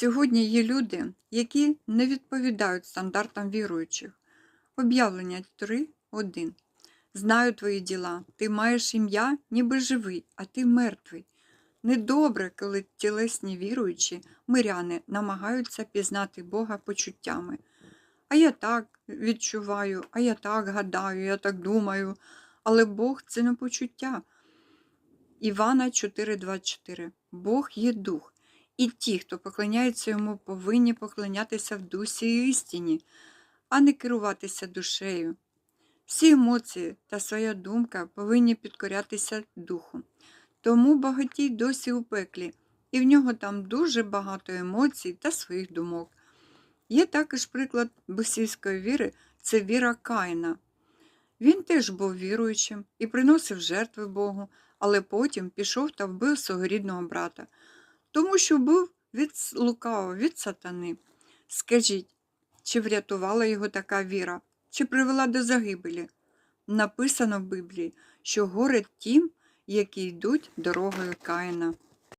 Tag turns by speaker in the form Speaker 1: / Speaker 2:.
Speaker 1: Сьогодні є люди, які не відповідають стандартам віруючих. Об'явлення 3.1. Знаю твої діла. Ти маєш ім'я, ніби живий, а ти мертвий. Недобре, коли тілесні віруючі, миряни, намагаються пізнати Бога почуттями. А я так відчуваю, а я так гадаю, я так думаю. Але Бог це не почуття. Івана 4.24. Бог є дух, і ті, хто поклоняється йому, повинні поклонятися в дусі істині, а не керуватися душею. Всі емоції та своя думка повинні підкорятися духу. Тому багатій досі у пеклі, і в нього там дуже багато емоцій та своїх думок. Є також приклад босійської віри це віра Каїна. Він теж був віруючим і приносив жертви Богу, але потім пішов та вбив свого рідного брата, тому що був від лукавого, від сатани. Скажіть, чи врятувала його така віра, чи привела до загибелі? Написано в Біблії, що горе тім, які йдуть дорогою Каїна.